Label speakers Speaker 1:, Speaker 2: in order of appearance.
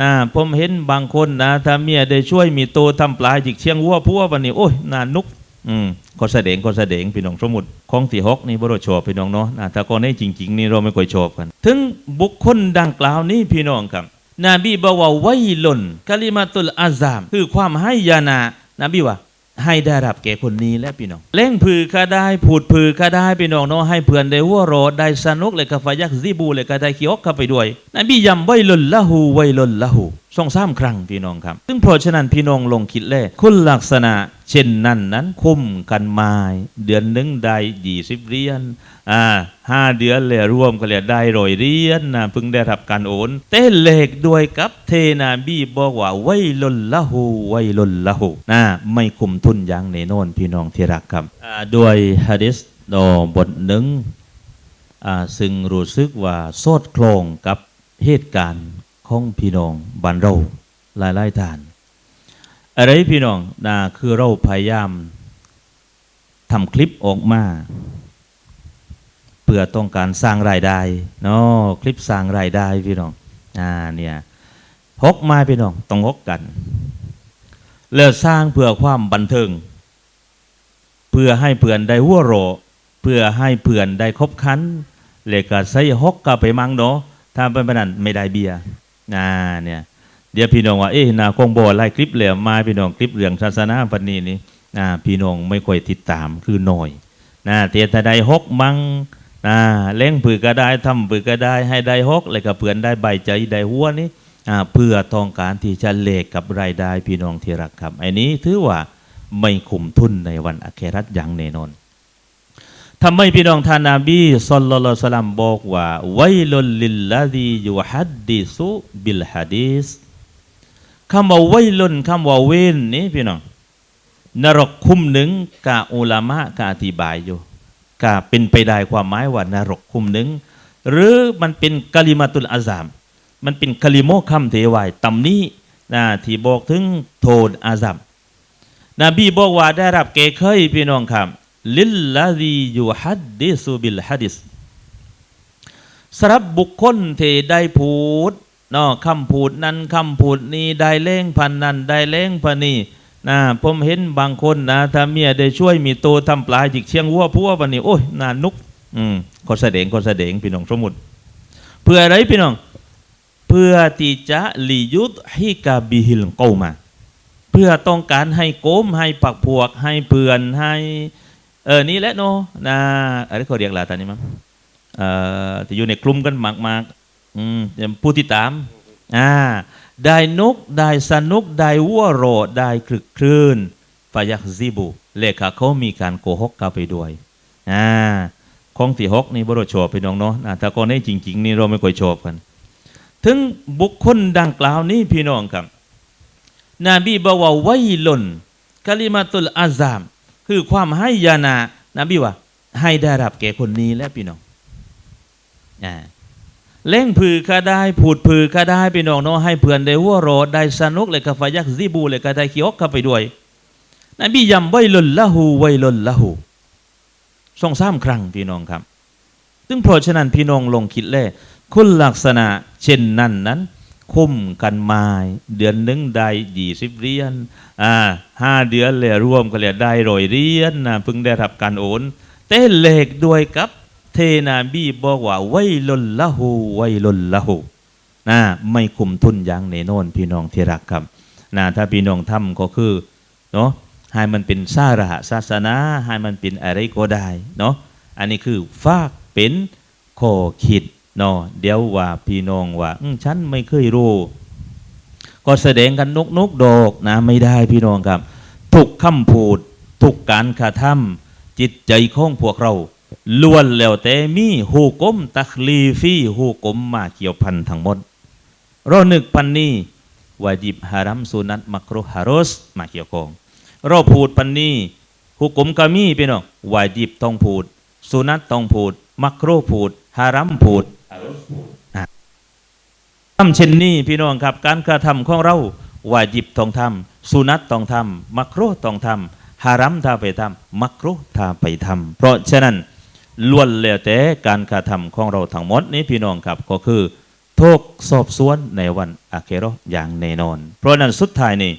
Speaker 1: นะผมเห็นบางคนนะถ้าเมียได้ช่วยมีโตทำปลาจิกเชียงวัวพัววันนี้โอ้ยนานุกอืมก็แสดงก็แสดงพี่น้องสมุดของที่หกนี่บ่ได้ชอบพี่น้องเนาะนะถ้าก็ในจริง ๆ นี่เราไม่ค่อยชอบกัน ถึงบุคคลดังกล่าวนี้พี่น้องครับ นบีบอกว่าไวลนกะลิมาตุลอาซาม คือความให้ยานา นบีว่า ให้ได้รับแก่คนนี้และพี่น้องเล่งผือก็ได้ผูดผือก็ได้พี่น้องเนาะให้เพื่อนได้หัวโรดได้สนุกเลยก็ฟายักซีบูเลยก็ได้ขี้อกเข้าไปด้วยนบีย้ำไวลนละหูไวลนละหูสองสามครั้งพี่น้องครับ ซึ่งเพราะฉะนั้นพี่น้องลงคิดเลยคุณลักษณะ เช่นนั้นนั้นคุ้มกันมาเดือนหนึ่งได้ยี่สิบเรียญอ่าห้าเดือนเลยรวมก็เลยได้ร้อยเรียญนะเพิ่งได้รับการโอน เต้เลขด้วยกับเทนาบีบอกว่าไว้ลนละหูไว้ลนละหูนะไม่คุมทุนอย่างแน่นอนพี่น้องที่รักครับอ่าด้วยฮะดิษโดบทหนึ่งอ่าซึ่งรู้สึกว่าโซดโครงกับเหตุการณ์ของพี่น้องบ้านเราหลายๆท่าน อะไรพี่น้องนะคือเราพยายามทำคลิปออกมาเพื่อต้องการสร้างรายได้เนาะคลิปสร้างรายได้พี่น้องอ่าเนี่ยฮกมาพี่น้องต้องฮกกันแล้วสร้างเพื่อความบันเทิง เพื่อให้เพื่อนได้หัวโรเพื่อให้เพื่อนได้คบคันเลยก็ใส่ฮกกับไปมังเนาะถ้าเป็นแบบนั้นไม่ได้เบียร์อ่าเนี่ย เดี๋ยวพี่น้องว่าเอ๊ะนาคงบอไล่คลิปเหลวมาพี่น้องคลิปเรื่องศาสนาปันนี้นี่นะพี่น้องไม่ค่อยติดตามคือหน่อยนะเตียแต่ได้หกมังนะเล่งผือก็ได้ทำผือก็ได้ให้ได้หกเลยก็เพื่อนได้ใบใจได้หัวนี่อ่าเพื่อต้องการที่จะเลกกับรายได้พี่น้องที่รักครับไอ้นี้ถือว่าไม่คุ้มทุนในวันอาเครัตอย่างแน่นอนทำไมพี่น้องทานาบีสลลัลลอฮุสลัมบอกว่าไวลลลิลลาดียูฮัดดิซุบิลฮัดีส คำว่าไวยลนคำว่าเว้นนี่พี่น้องนรกคุมหนึ่งกาอุลามะกาอธิบายอยู่กาเป็นไปได้ความหมายว่านรกคุมหนึ่งหรือมันเป็นกะลิมาตุลอาซาม มันเป็นกะลิโมคำเทวายตำนี้นะที่บอกถึงโทษอาซามนบีบอกว่าได้รับเกเคยพี่น้องครับลิลลาดียูฮัดดิสุบิลฮัดดิสสำหรับบุคคลที่ได้พูด นาะคำพูดนั้นคำพูดนี้ได้เล่งพันนั้นได้เล่งพันนี้นะผมเห็นบางคนนะถ้าเมียได้ช่วยมีโตทำปลาจิกเชียงวัวพัววันนี้โอ้ยนานุกอืมก็แสดงก็แสดงพี่น้องสมมุติเพื่ออะไรพี่น้อง เพื่อที่จะลียุดให้กาบิฮิลกมา เพื่อต้องการให้โกมให้ปักพวก ให้เพื่อนให้เออนี่แหละเนาะนะอะไรเขาเรียกล่ะตอนนี้มั้งเอ่อที่อยู่ในกลุ่มกันมากๆ อืมผู้ที่ตามอ่าได้นกได้สนุกได้วัวโรได้คลึกคลื่นฟายักซิบุเลขาเขามีการโกหกเข้าไปด้วยอ่าของที่หกนี่บรชอบพี่น้องเนาะอ่าถ้าก่อนนี้จริง ๆ นี่เราไม่ค่อยชอบกัน ถึงบุคคลดังกล่าวนี้พี่น้องครับ นบีบอกว่าไวลนกะลิมาตุลอาซาม คือความให้ยานา นบีว่า ให้ได้รับแก่คนนี้และพี่น้องอ่า เล่งผือก็ได้พูดผือก็ได้พี่น้องเนาะให้เพื่อนได้หัวโรดได้สนุกเลยก็ฟยักซีบูเลยก็ได้ขี้อกเข้าไปด้วยนบีย้ำไว้ลนละหูไว้ลนละหูสองสามครั้งพี่น้องครับ ซึ่งเพราะฉะนั้นพี่น้องลงคิดเลยคุณลักษณะเช่นนั้นนั้น คุ้มกันมาเดือนหนึ่งได้ยี่สิบเรียญอ่าห้าเดือนเลยรวมก็เลยได้ร้อยเรียญนะเพิ่งได้รับการโอนเต้เลขด้วยกับ เทนาบีบอกว่าไว้ลนละหูไว้ลนละหูนะไม่คุมทุนย่งแน่นอนพี่น้องที่รักครับนะถ้าพี่น้องทำก็คือเนาะให้มันเป็นสาระศาสนาให้มันเป็นอะไรก็ได้เนาะอันนี้คือฝากเป็นข้อคิดเนาะเดี๋ยวว่าพี่น้องว่าฉันไม่เคยรู้ก็แสดงกันนกนกดอกนะไม่ได้พี่น้องครับ ทุกคำพูดทุกการกระทำจิตใจของพวกเรา ล้วนแล้วแต่มีหูกมตักลีฟีหูกมมาเกี่ยวพันทั้งหมด เรานึกพันนี้วาจิบฮารัมสุนัตมักรุฮารอสมาเกี่ยวกองเราพูดพันนี้หูกมกามีพี่น้องวาจิบต้องพูด สุนัตต้องพูด มักรุพูดฮารัมพูดอะทำเช่นนี้พี่น้องครับ การกระทำของเราวาจิบต้องทำสุนัตต้องทำมักรุต้องทำฮารัมถ้าไปทำมักรุถ้าไปทำเพราะฉะนั้น ล้วนแล้วแต่การกระทำของเราทั้งหมดนี้พี่น้องครับก็คือถูกสอบสวนในวันอาเคโรออย่างแน่นอน เพราะฉะนั้นสุดท้ายนี่